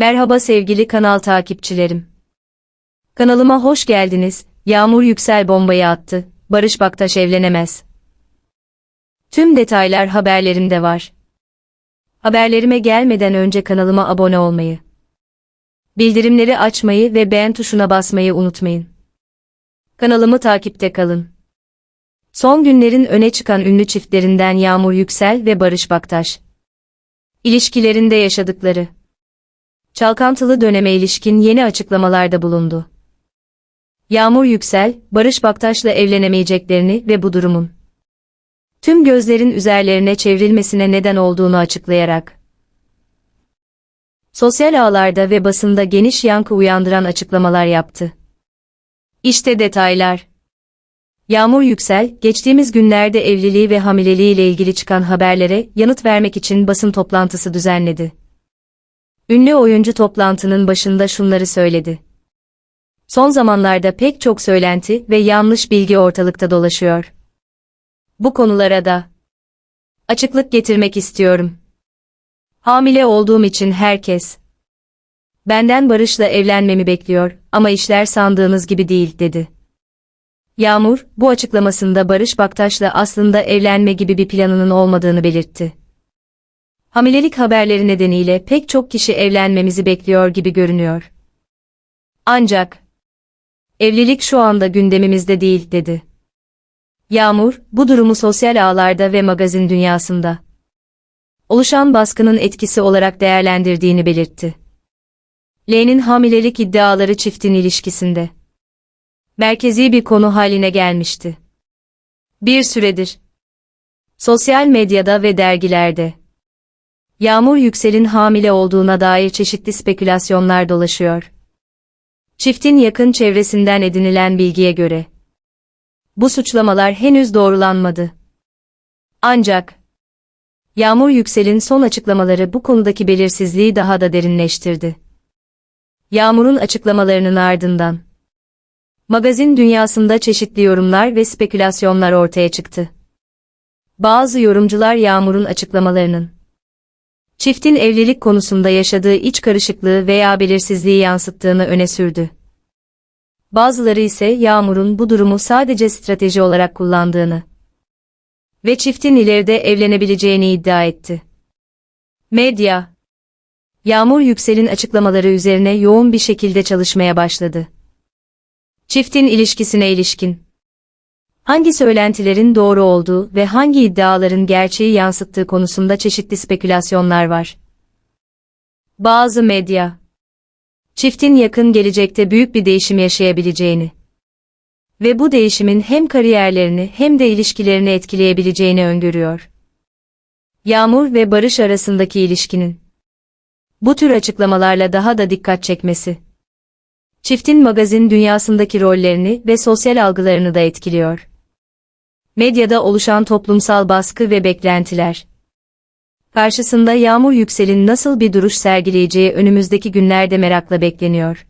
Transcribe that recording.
Merhaba sevgili kanal takipçilerim. Kanalıma hoş geldiniz. Yağmur Yüksel bombayı attı. Barış Baktaş evlenemez. Tüm detaylar haberlerimde var. Haberlerime gelmeden önce kanalıma abone olmayı, bildirimleri açmayı ve beğen tuşuna basmayı unutmayın. Kanalımı takipte kalın. Son günlerin öne çıkan ünlü çiftlerinden Yağmur Yüksel ve Barış Baktaş. İlişkilerinde yaşadıkları çalkantılı döneme ilişkin yeni açıklamalarda bulundu. Yağmur Yüksel, Barış Baktaş'la evlenemeyeceklerini ve bu durumun tüm gözlerin üzerlerine çevrilmesine neden olduğunu açıklayarak sosyal ağlarda ve basında geniş yankı uyandıran açıklamalar yaptı. İşte detaylar. Yağmur Yüksel, geçtiğimiz günlerde evliliği ve hamileliği ile ilgili çıkan haberlere yanıt vermek için basın toplantısı düzenledi. Ünlü oyuncu toplantının başında şunları söyledi. Son zamanlarda pek çok söylenti ve yanlış bilgi ortalıkta dolaşıyor. Bu konulara da açıklık getirmek istiyorum. Hamile olduğum için herkes benden Barış'la evlenmemi bekliyor ama işler sandığınız gibi değil dedi. Yağmur, bu açıklamasında Barış Baktaş'la aslında evlenme gibi bir planının olmadığını belirtti. Hamilelik haberleri nedeniyle pek çok kişi evlenmemizi bekliyor gibi görünüyor. Ancak evlilik şu anda gündemimizde değil dedi. Yağmur, bu durumu sosyal ağlarda ve magazin dünyasında oluşan baskının etkisi olarak değerlendirdiğini belirtti. L'nin hamilelik iddiaları çiftin ilişkisinde merkezi bir konu haline gelmişti. Bir süredir sosyal medyada ve dergilerde Yağmur Yüksel'in hamile olduğuna dair çeşitli spekülasyonlar dolaşıyor. Çiftin yakın çevresinden edinilen bilgiye göre bu suçlamalar henüz doğrulanmadı. Ancak Yağmur Yüksel'in son açıklamaları bu konudaki belirsizliği daha da derinleştirdi. Yağmur'un açıklamalarının ardından magazin dünyasında çeşitli yorumlar ve spekülasyonlar ortaya çıktı. Bazı yorumcular Yağmur'un açıklamalarının çiftin evlilik konusunda yaşadığı iç karışıklığı veya belirsizliği yansıttığını öne sürdü. Bazıları ise Yağmur'un bu durumu sadece strateji olarak kullandığını ve çiftin ileride evlenebileceğini iddia etti. Medya Yağmur Yüksel'in açıklamaları üzerine yoğun bir şekilde çalışmaya başladı. Çiftin ilişkisine ilişkin hangi söylentilerin doğru olduğu ve hangi iddiaların gerçeği yansıttığı konusunda çeşitli spekülasyonlar var. Bazı medya, çiftin yakın gelecekte büyük bir değişim yaşayabileceğini ve bu değişimin hem kariyerlerini hem de ilişkilerini etkileyebileceğini öngörüyor. Yağmur ve Barış arasındaki ilişkinin bu tür açıklamalarla daha da dikkat çekmesi çiftin magazin dünyasındaki rollerini ve sosyal algılarını da etkiliyor. Medyada oluşan toplumsal baskı ve beklentiler. Karşısında Yağmur Yüksel'in nasıl bir duruş sergileyeceği önümüzdeki günlerde merakla bekleniyor.